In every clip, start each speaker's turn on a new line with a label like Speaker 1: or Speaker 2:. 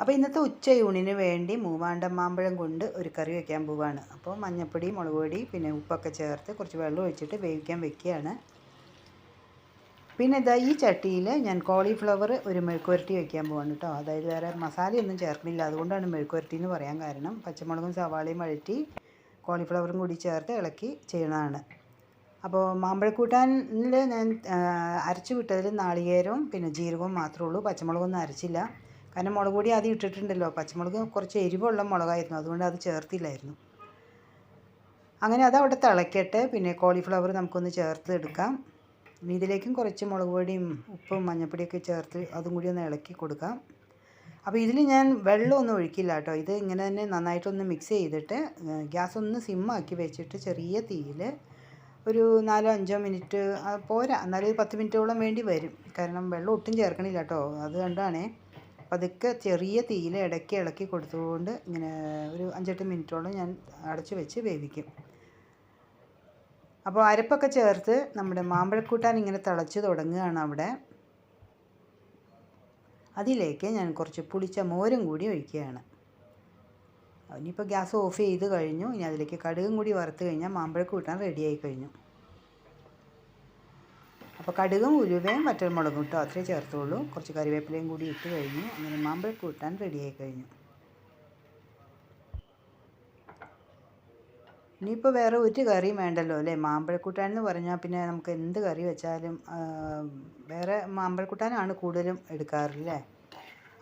Speaker 1: അപ്പോൾ ഇന്നത്തെ ഉച്ചയൂണിന് വേണ്ടി മൂവാണ്ടം മാമ്പഴം കൊണ്ട് ഒരു കറി വെക്കാൻ പോവുകയാണ് അപ്പോൾ മഞ്ഞൾപ്പൊടി മുളക് പൊടി പിന്നെ ഉപ്പൊക്കെ ചേർത്ത് കുറച്ച് വെള്ളം ഒഴിച്ചിട്ട് വേവിക്കാൻ വെക്കുകയാണ്. പിന്നെ ഇതാ ഈ ചട്ടിയിൽ ഞാൻ കോളിഫ്ലവർ ഒരു മെഴുക്കുവരട്ടി വെക്കാൻ പോവാണ് കേട്ടോ അതായത് വേറെ മസാലയൊന്നും ചേർക്കുന്നില്ല. അതുകൊണ്ടാണ് മെഴുക്കുവരട്ടി എന്ന് പറയാൻ കാരണം. പച്ചമുളകും സവാളയും വഴറ്റി കോളിഫ്ലവറും കൂടി ചേർത്ത് ഇളക്കി ചെയ്യണതാണ്. അപ്പോൾ മാമ്പഴക്കൂട്ടാനിൽ ഞാൻ അരച്ചു വിട്ടതിൽ നാളികേരവും പിന്നെ ജീരകവും മാത്രമേ ഉള്ളൂ. പച്ചമുളകൊന്നും അരച്ചില്ല. കാരണം മുളക് പൊടി ആദ്യം ഇട്ടിട്ടുണ്ടല്ലോ. പച്ചമുളക് കുറച്ച് എരിവുള്ള മുളകായിരുന്നു. അതുകൊണ്ട് അത് ചേർത്തില്ലായിരുന്നു. അങ്ങനെ അത് അവിടെ തിളയ്ക്കട്ടെ പിന്നെ കോളിഫ്ലവർ നമുക്കൊന്ന് ചേർത്ത് എടുക്കാം. ഇതിലേക്കും കുറച്ച് മുളക് പൊടിയും ഉപ്പും മഞ്ഞൾപ്പൊടിയൊക്കെ ചേർത്ത് അതും കൂടി ഒന്ന് ഇളക്കി കൊടുക്കാം. അപ്പോൾ ഇതിൽ ഞാൻ വെള്ളമൊന്നും ഒഴിക്കില്ല കേട്ടോ. ഇത് ഇങ്ങനെ തന്നെ നന്നായിട്ടൊന്ന് മിക്സ് ചെയ്തിട്ട് ഗ്യാസ് ഒന്ന് സിമ്മാക്കി വെച്ചിട്ട് ചെറിയ തീയിൽ ഒരു നാലോ അഞ്ചോ മിനിറ്റ് പോരാ. എന്നാലും ഒരു പത്ത് മിനിറ്റോളം വേണ്ടി വരും. കാരണം വെള്ളം ഒട്ടും ചേർക്കണില്ല കേട്ടോ. അത് കണ്ടാണേ. പതുക്കെ ചെറിയ തീയിൽ ഇടയ്ക്ക് ഇളക്കി കൊടുത്തുകൊണ്ട് ഇങ്ങനെ ഒരു അഞ്ചെട്ട് മിനിറ്റോളം ഞാൻ അടച്ച് വെച്ച് വേവിക്കും. അപ്പോൾ അരപ്പൊക്കെ ചേർത്ത് നമ്മുടെ മാമ്പഴക്കൂട്ടാൻ ഇങ്ങനെ തിളച്ച് തുടങ്ങുകയാണ് അവിടെ. അതിലേക്ക് ഞാൻ കുറച്ച് പുളിച്ച മോരും കൂടി ഒഴിക്കുകയാണ്. ഇനിയിപ്പോൾ ഗ്യാസ് ഓഫ് ചെയ്ത് കഴിഞ്ഞു. ഇനി അതിലേക്ക് കടുകും കൂടി വറുത്ത് കഴിഞ്ഞാൽ മാമ്പഴക്കൂട്ടാൻ റെഡിയായി കഴിഞ്ഞു. അപ്പോൾ കടുകും ഉലുവയും വറ്റൽമുളകും ഇട്ടോ. അത്രേ ചേർത്തുള്ളൂ. കുറച്ച് കറിവേപ്പിലയും കൂടി ഇട്ട് കഴിഞ്ഞു. അങ്ങനെ മാമ്പഴക്കൂട്ടാൻ റെഡിയായി കഴിഞ്ഞു. ഇനിയിപ്പോൾ വേറെ ഒരു കറിയും വേണ്ടല്ലോ അല്ലേ? മാമ്പഴക്കൂട്ടാൻ എന്ന് പറഞ്ഞാൽ പിന്നെ നമുക്ക് എന്ത് കറി വെച്ചാലും വേറെ മാമ്പഴക്കൂട്ടാനാണ് കൂടുതലും എടുക്കാറില്ലേ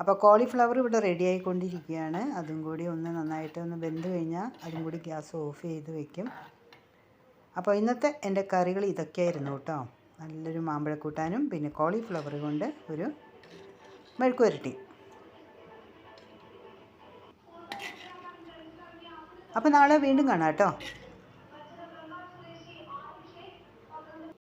Speaker 1: അപ്പോൾ കോളിഫ്ലവർ ഇവിടെ റെഡി ആയിക്കൊണ്ടിരിക്കുകയാണ്. അതും കൂടി ഒന്ന് നന്നായിട്ട് ഒന്ന് വെന്ത് കഴിഞ്ഞാൽ അതും കൂടി ഗ്യാസ് ഓഫ് ചെയ്ത് വെക്കും. അപ്പോൾ ഇന്നത്തെ എന്റെ കറികൾ ഇതൊക്കെയായിരുന്നു കേട്ടോ. നല്ലൊരു മാമ്പഴക്കൂട്ടാനും പിന്നെ കോളിഫ്ലവർ കൊണ്ട് ഒരു മെഴുക്കുവരട്ടി. അപ്പോൾ നാളെ വീണ്ടും കാണാം കേട്ടോ.